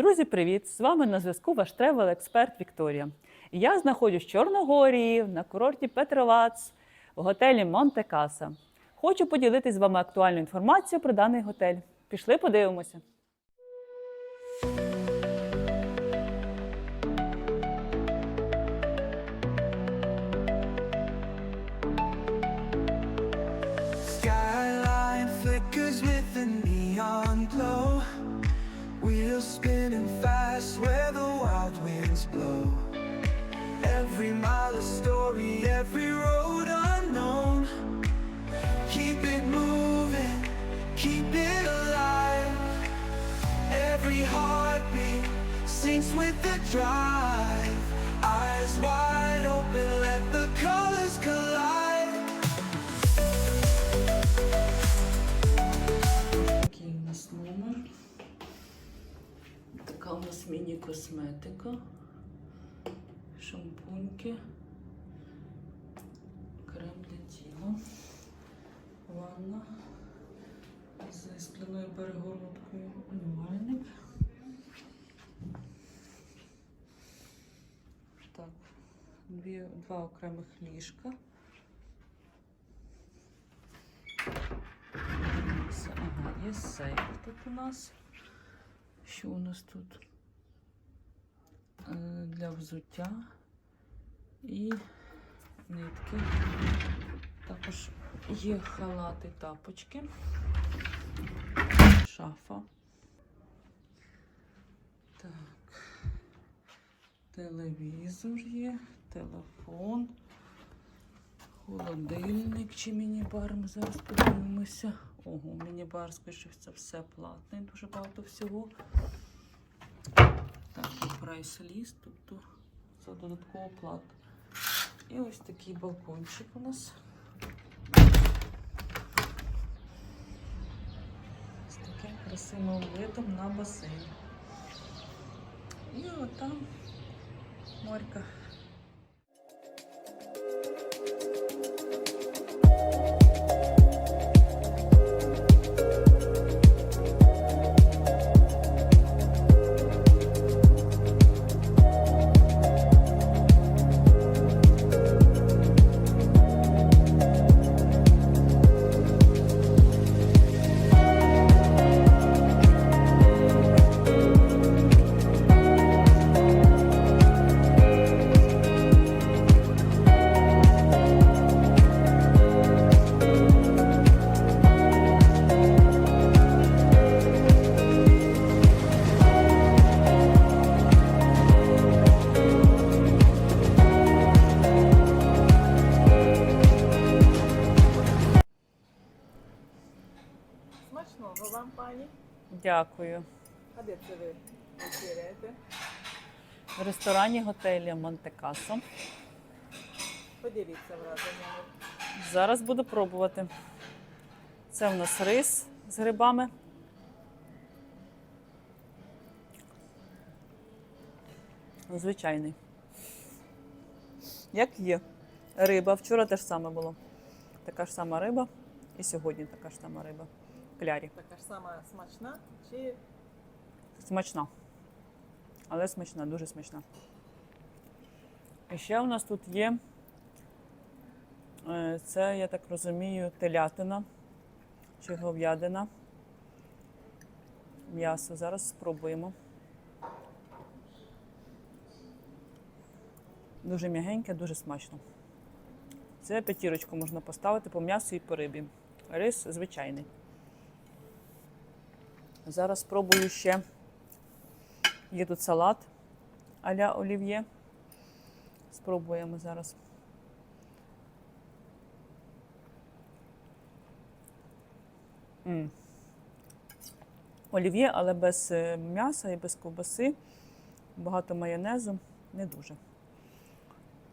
Друзі, привіт! З вами на зв'язку ваш тревел-експерт Вікторія. Я знаходжусь в Чорногорії на курорті Петровац в готелі Монте Каса. Хочу поділитися з вами актуальною інформацією про даний готель. Пішли, подивимося. Wheels spinning fast where the wild winds blow. Every mile a story, every road unknown. Keep it moving, keep it alive. Every heartbeat syncs with the drive. Eyes wide open, let the colors collide. Така у нас міні-косметика. Шампуньки. Крем для тіла. Ванна. З скляною перегородкою. Умивальник. Так. Дві, два окремих ліжка. Ага, є сейф тут у нас. Що у нас тут? Е, Для взуття і нитки. Також є халати, тапочки, шафа. Так. Телевізор є, телефон, холодильник чи міні-бар. Ми зараз подивимося. Ого, міні-бар, це все платне, дуже багато всього. Так, прайс-ліст, тобто за додаткову плату. І ось такий балкончик у нас. З таким красивим видом на басейн. І отам морька. Дякую. А де це ви вечеряєте? В ресторані готелі Монте-Касо. Поділіться враженнями. Зараз буду пробувати. Це в нас рис з грибами. Звичайний. Як є. Риба. Вчора теж саме було. Така ж сама риба. І сьогодні така ж сама риба. В. Така ж сама смачна чи Смачна. Але смачна, дуже смачна. І ще у нас тут є. е, Це, я так розумію, телятина чи говядина. М'ясо. Зараз спробуємо. Дуже м'ягеньке, дуже смачно. Це п'ятірочку можна поставити по м'ясу і по рибі. Рис звичайний. Зараз спробую ще. Є тут салат а-ля олів'є. Спробуємо зараз. М. Олів'є, але без е, м'яса і без ковбаси. Багато майонезу. Не дуже.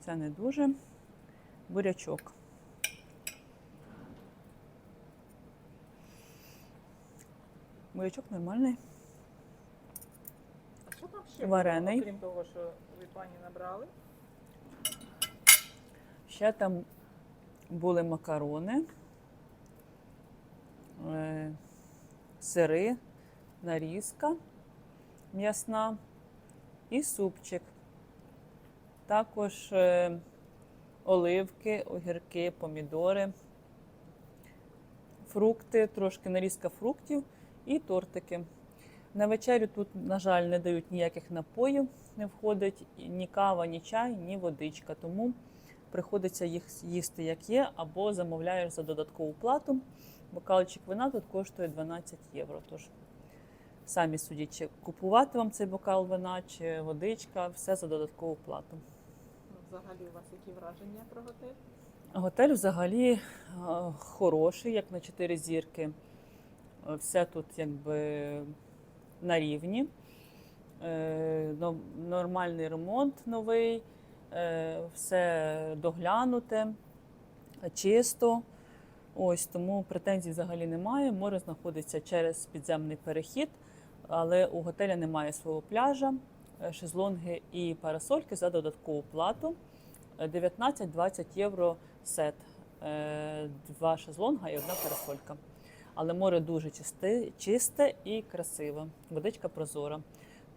Це не дуже. Бурячок. Бурячок нормальний. а що там ще Варений. було, окрім того, що ви пані набрали? Ще там були макарони, е, сири, нарізка, м'ясна і супчик. Також е, оливки, огірки, помідори, фрукти, трошки нарізка фруктів і тортики. На вечерю тут, на жаль, не дають ніяких напоїв, не входить ні кава, ні чай, ні водичка. Тому приходиться їх їсти як є, або замовляєш за додаткову плату. Бокалчик вина тут коштує 12 євро. Тож самі судіть, чи купувати вам цей бокал вина, чи водичка, все за додаткову плату. Взагалі у вас які враження про готель? Готель взагалі е, хороший, як на 4 зірки. Все тут якби на рівні. Е, Нормальний ремонт новий, е, все доглянуте, чисто. Ось тому претензій взагалі немає. Море знаходиться через підземний перехід, але у готеля немає свого пляжа, е, шезлонги і парасольки за додаткову плату. Е, 19-20 євро сет. Два шезлонга і одна парасолька. Але море дуже чисте, чисте і красиве. Водичка прозора.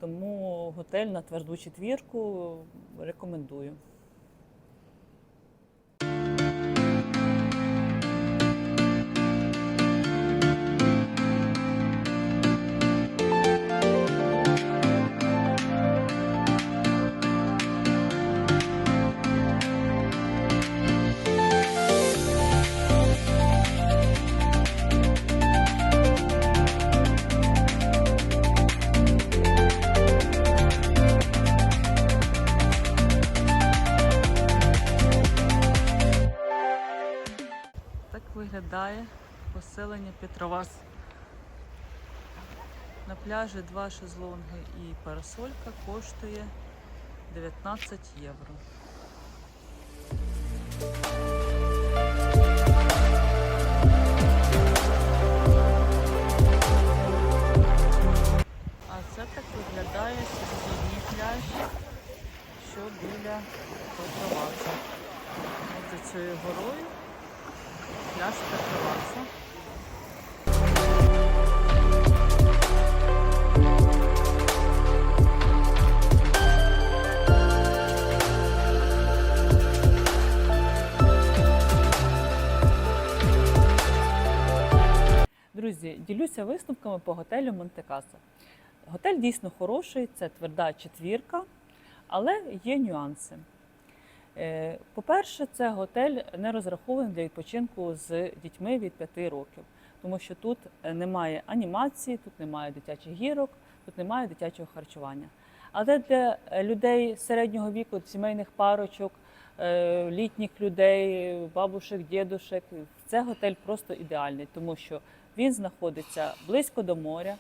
Тому готель на тверду четвірку рекомендую. Виглядає поселення Петровас. На пляжі два шезлонги і парасолька коштує 19 євро. А це так виглядає сусідній пляж, що біля Петроваса. За цією горою пляж Петроваса. Друзі, ділюся висновками по готелю Монте-Касо. Готель дійсно хороший, це тверда четвірка, але є нюанси. Е, По-перше, це готель не розрахований для відпочинку з дітьми від 5 років, тому що тут е, немає анімації, тут немає дитячих гірок, тут немає дитячого харчування. Але для е, людей середнього віку, сімейних парочок, літніх людей, бабушек, дідушек, це готель просто ідеальний, тому що він знаходиться близько до моря.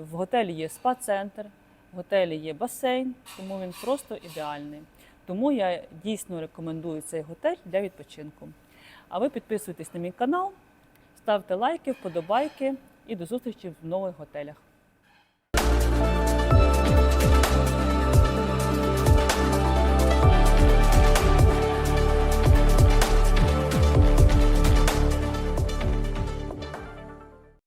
В готелі є спа-центр, в готелі є басейн, тому він просто ідеальний. Тому я дійсно рекомендую цей готель для відпочинку. А ви підписуйтесь на мій канал, ставте лайки, вподобайки і до зустрічі в нових готелях.